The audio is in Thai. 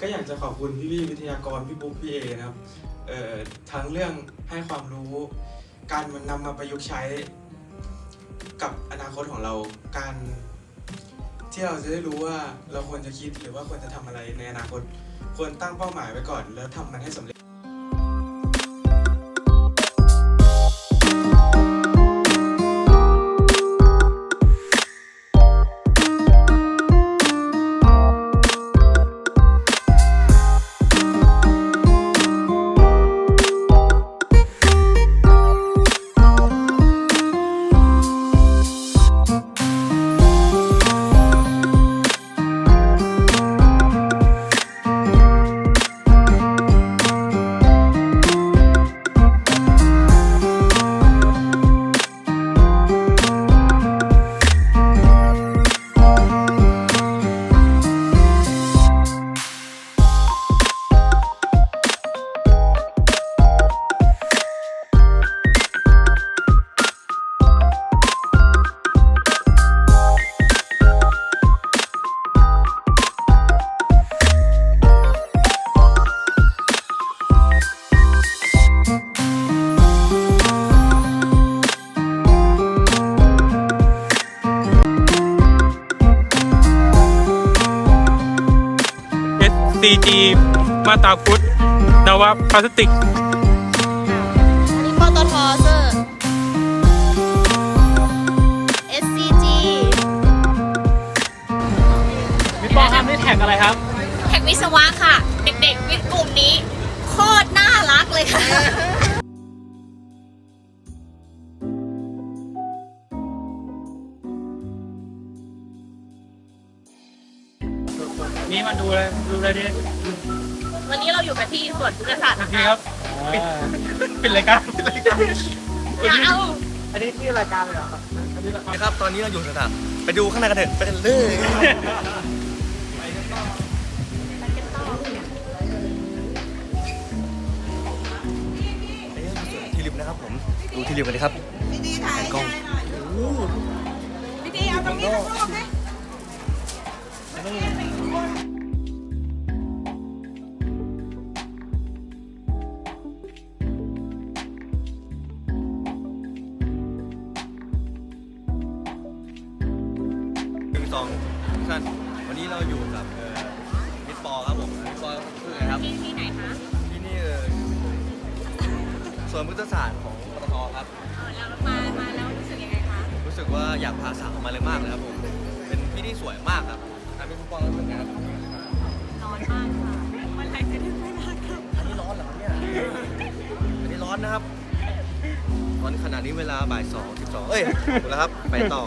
ก็อยากจะขอบคุณพี่ๆวิทยากรพี่บุ๊คพี่เอนะครับเอ่อทั้งเรื่องให้ความรู้ การมันนำมาประยุกต์ใช้กับอนาคตของเราการที่เราจะได้รู้ว่าเราควรจะคิดหรือว่าควรจะทำอะไรในอนาคต ควรตั้งเป้าหมายไว้ก่อน แล้วทำมันให้สำเร็จ SCG มาตาพุทธนวพลาสติกอันนี้ปตทเซอร์ SCG พี่ปองครับนี่แท็กอะไรครับ แท็กวิศวะค่ะ เด็กๆวิทย์กลุ่มนี้ โคตรน่ารักเลยค่ะ นี่มาดูเลยดูเลยดิวันนี้เราอยู่กันที่สวนพฤกษศาสตร์นะนี่คะครับปิดปิดรายการปิดรายการอย่าเอาอันนี้ที่รายการเลยเหรอครับอันนี้นะครับ ตอนนี้เราอยู่สถานไปดูข้างในกันเถอะไปกันเลยทีริมนะครับผมดูทีริมกันเลยครับดีๆถ่ายกล้องหน่อยดีๆเอาตรงนี้ทั้งรอบนะหนึ่ องท่านวันนี้เราอยู่กับเอ่อมิสปอครับผมมิสปอคือไงครับที่ที่ไหนคะที่นี่เอ่อสวนพุทธศาสตร์ของปตทครับ เออเรามา มาแล้วรู้สึกยังไงคะ รู้สึกว่าอยากพาสาวมาเลยมากเลยครับผม เป็นที่ที่สวยมากครับทำให้พี่ปองรู้สึกไงครับร้อนมากค่ะวันไหนจะถึงเวลากลับอันนี้ร้อนเหรอครับเนี่ยอันนี้ร้อนนะครับร้อนขนาดนี้เวลาบ่ายสองสิบสองเอ้ยถูกแล้วครับไปต่อ